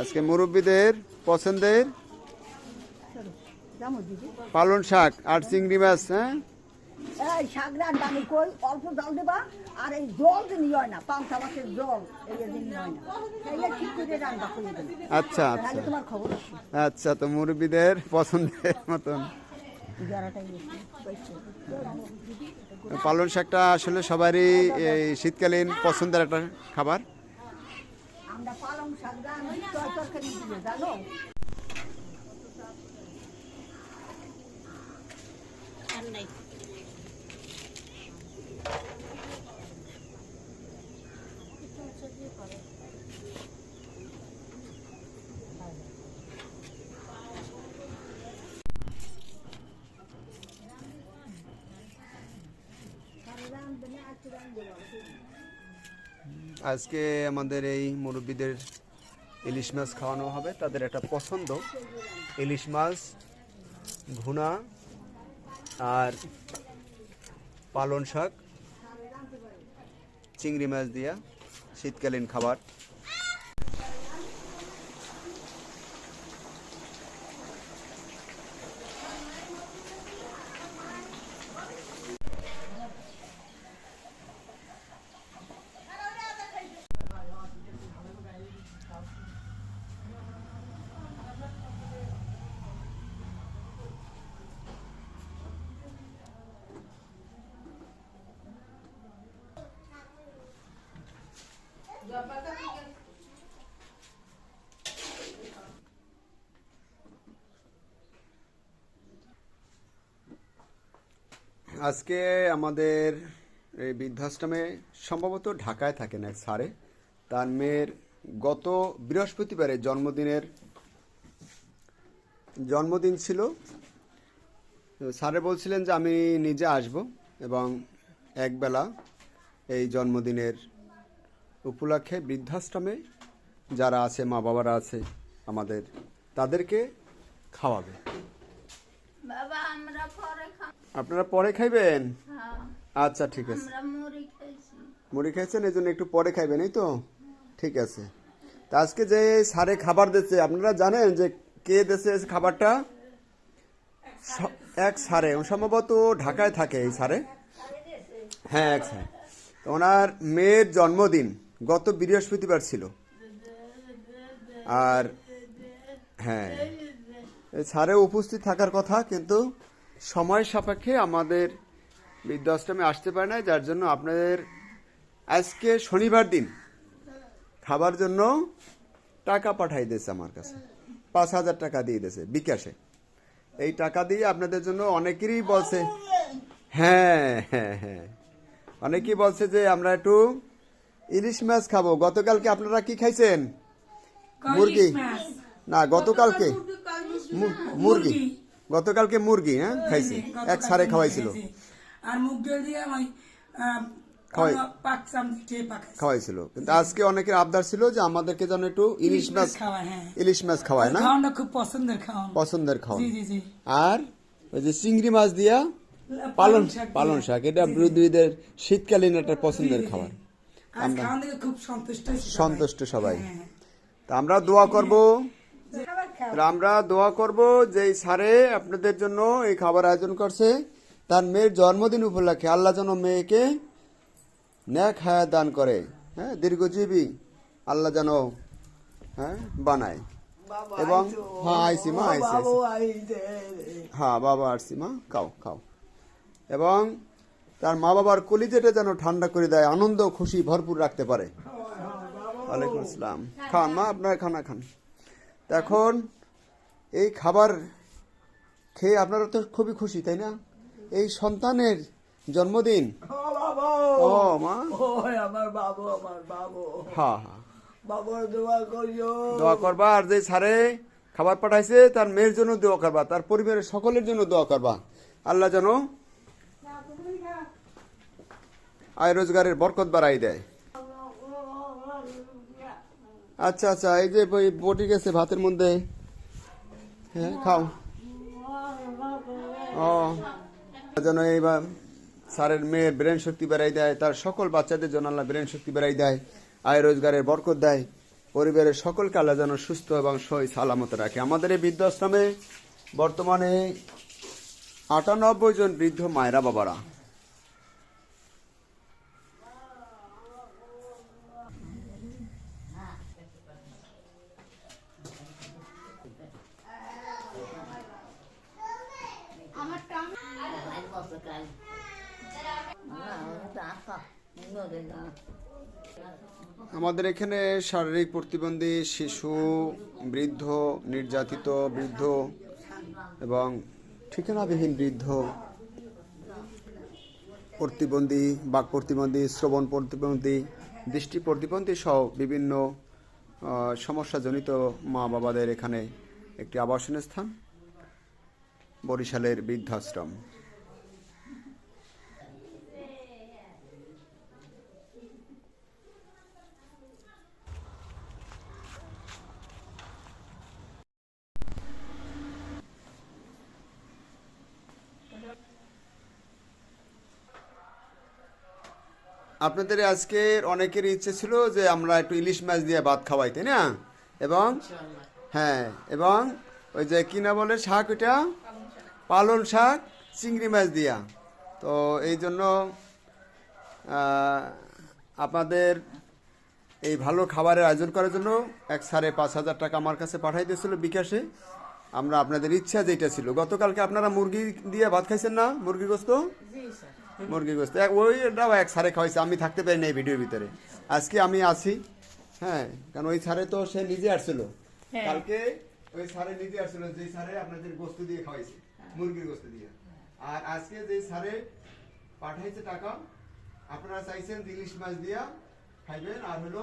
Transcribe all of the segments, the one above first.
আজকে মুরব্বীদের পছন্দের? পালন শাক আর চিংড়ি মাছ হ্যাঁ? এই শাক রান্না কই? অল্প জল দেবা আর এই জল দিনই হয় না পাংসা মাছের জল এই দিনই হয় না তাইলে ঠিক করে রান্না করে আচ্ছা আচ্ছা। তোমার খবর আচ্ছা তো মুরব্বীদের পছন্দের মতন। পালন শাকটা আসলে সবারই এই শীতকালীন পছন্দের একটা খাবার। আমরা পালং শাক রান্না তয় তরকারি দিয়ে জানো আজকে আমাদের এই মুরব্বীদের ইলিশ মাছ খাওয়ানো হবে। তাদের একটা পছন্দ। ইলিশ মাছ, ভুনা আর পালন শাক, চিংড়ি মাছ দিয়া শীতকালীন খাবার। আজকে আমাদের এই বৃদ্ধাশ্রমে সম্ভবত ঢাকায় থাকেন এক স্যারে। তার মেয়ের গত বৃহস্পতিবারে জন্মদিনের জন্মদিন ছিল। স্যারে বলছিলেন যে আমি নিজে আসব এবং একবেলা এই জন্মদিনের উপলক্ষে বৃদ্ধাশ্রমে যারা আছে মা বাবারা আছে আমাদের তাদেরকে খাওয়াবে। আপনারা পরে খাইবেন? হ্যাঁ, আচ্ছা ঠিক আছে। মুড়ি খাইছেন এই জন্য একটু পরে খাইবেন এই তো? ঠিক আছে। তা আজকে যে সারে খাবার দিচ্ছে আপনারা জানেন যে কে দিচ্ছে খাবারটা? এক সারে সম্ভবত ঢাকায় থাকে এই সারে। হ্যাঁ এক সারে। তো ওনার মেয়ের জন্মদিন। গত বৃহস্পতিবার ছিল। আর হ্যাঁ স্যারে উপস্থিত থাকার কথা, কিন্তু সময় সাপেক্ষে আমাদের বৃদ্ধাশ্রমে আসতে পারে না যার জন্য আপনাদের আজকে শনিবার দিন খাবার জন্য টাকা পাঠাই দিয়েছে আমার কাছে। পাঁচ হাজার টাকা দিয়ে দিয়েছে বিকাশে। এই টাকা দিয়ে আপনাদের জন্য অনেকেরই বলছে হ্যাঁ হ্যাঁ হ্যাঁ। অনেকেই বলছে যে আমরা একটু ইলিশ মাছ খাব। গতকালকে আপনারা কি খাইছেন? মুরগি? না গতকালকে মুরগি। গতকালকে মুরগি হ্যাঁ? খাইছে। এক সারে খাওয়াইছিল। আর মুগ ডাল দিয়ে আমি খাওয়াইছিল। কিন্তু আজকে অনেকের আবদার ছিল যে আমাদেরকে যেন একটু ইলিশ মাছ হ্যাঁ। ইলিশ মাছ খাওয়ায় না? খুব পছন্দের খাওয়ান। পছন্দের খাওয়া আর ওই যে চিংড়ি মাছ দিয়া পালন পালন শাক এটা বিরোধীদের শীতকালীন একটা পছন্দের খাবার। থেকে খুব সন্তুষ্ট সবাই। সন্তুষ্ট সবাই। হ্যাঁ। তা আমরা দোয়া করব। আমরা দোয়া করব যে স্যারে আপনাদের জন্য এই খাবার আয়োজন করছে। তার মেয়ের জন্মদিন উপলক্ষে আল্লাহ যেন মেয়েকে ন্যাক হায়াত দান করে। হ্যাঁ দীর্ঘজীবী আল্লাহ যেন হ্যাঁ বানায়। এবং হ্যাঁ আইসি মা আইসি। হ্যাঁ বাবা আসছি মা খাও খাও। এবং তার মা বাবার কলিজেটা যেন ঠান্ডা করে দেয় আনন্দ খুশি ভরপুর রাখতে পারে। ওয়ালাইকুম আসসালাম। খান মা আপনারা খানা খান? এখন এই খাবার খেয়ে আপনারা তো খুবই খুশি তাই না? এই সন্তানের জন্মদিন। ও মা। আমার বাবু আমার বাবু। হ্যাঁ হ্যাঁ বাবার দোয়া করিও। দোয়া করবা আর যে সারে খাবার পাঠাইছে তার মেয়ের জন্য দোয়া করবা তার পরিবারের সকলের জন্য দোয়া করবা। আল্লাহ যেন আয় রোজগারের বরকত বাড়াই দেয়। আচ্ছা আচ্ছা এই যে বটি গেছে ভাতের মধ্যে। হ্যাঁ খাও। ও, যেন এইবার স্যারের মেয়ের ব্রেন শক্তি বেড়াই দেয়, তার সকল বাচ্চাদের জন্য আল্লাহ ব্রেন শক্তি বেড়াই দেয় আয় রোজগারের বরকত দেয়, পরিবারের সকলকে আল্লাহ যেন সুস্থ এবং সই সালামত রাখে। আমাদের এই বৃদ্ধাশ্রমে বর্তমানে আটানব্বই জন বৃদ্ধ মায়েরা বাবারা আমাদের এখানে শারীরিক প্রতিবন্ধী শিশু বৃদ্ধ নির্যাতিত বৃদ্ধ এবং ঠিকানাবিহীন বৃদ্ধ প্রতিবন্ধী বাক প্রতিবন্ধী শ্রবণ প্রতিবন্ধী দৃষ্টি প্রতিবন্ধী সহ বিভিন্ন সমস্যাজনিত মা বাবাদের এখানে একটি আবাসন স্থান বরিশালের বৃদ্ধাশ্রম। আপনাদের আজকের অনেকের ইচ্ছে ছিল যে আমরা একটু ইলিশ মাছ দিয়ে ভাত খাওয়াই তাই না? এবং হ্যাঁ এবং ওই যে কি না বলে শাক ওইটা? পালন শাক চিংড়ি মাছ দিয়া। তো এই জন্য আপনাদের এই ভালো খাবারের আয়োজন করার জন্য এক সাড়ে পাঁচ হাজার টাকা আমার কাছে পাঠাই দিয়েছিল বিকাশে। আমরা আপনাদের ইচ্ছা যেটা ছিল। গতকালকে আপনারা মুরগি দিয়ে ভাত খাইছেন না? মুরগি গোস্ত? মুরগি গোস্ত। ওইটাও এক সারে খাওয়াইছে আমি থাকতে পারি না এই ভিডিওর ভিতরে। আজকে আমি আছি হ্যাঁ কারণ ওই সারে তো সে নিজে আসছিল। কালকে ওই সারে নিজে আসছিল যে সারে আপনাদের গোস্ত দিয়ে খাওয়াইছে মুরগির গোস্ত দিয়ে। আর আজকে যে সারে পাঠাইছে টাকা আপনারা চাইছেন ইলিশ মাছ দিয়া খাইবেন আর হলো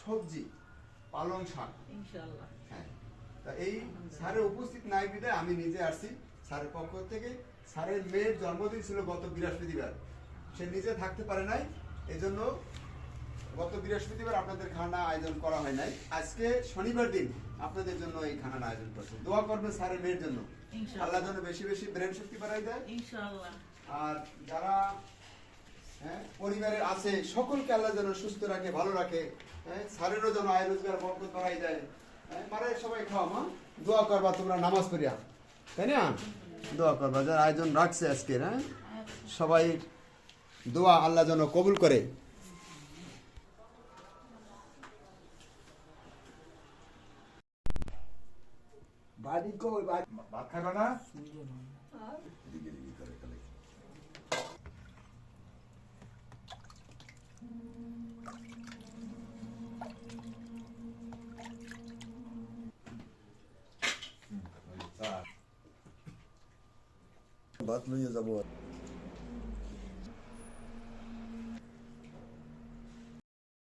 সবজি পালং শাক। হ্যাঁ তা এই স্যারের উপস্থিত নাই বিদায় আমি নিজে আসছি স্যারের পক্ষ থেকে। স্যারের মেয়ের জন্মদিন ছিল গত বৃহস্পতিবার। সে নিজে থাকতে পারে নাই এজন্য গত বৃহস্পতিবার আপনাদের খানা আয়োজন করা হয় নাই। আজকে শনিবার দিন আপনাদের জন্য এই খানার আয়োজন করছে। দোয়া করবেন স্যারের মেয়ের জন্য। আল্লাহ যেন বেশি বেশি ব্রেন শক্তি বাড়াই দেয়। আর যারা হ্যাঁ, পরিবারের আছে সকলকে আল্লাহ যেন সুস্থ রাখে ভালো রাখে হ্যাঁ, স্যারেরও যেন আয় রোজগার বরকত বাড়াই দেয়। হ্যাঁ, মারে সবাই খাওয়া মা। দোয়া করবা তোমরা নামাজ পড়িয়া। তাই না? দোয়া করবা যার আয়োজন রাখছে আজকে হ্যাঁ? সবাই দোয়া আল্লাহ যেন কবুল করে। বাড়ি কই? বাদ ভাত খাবে না? батлы забывать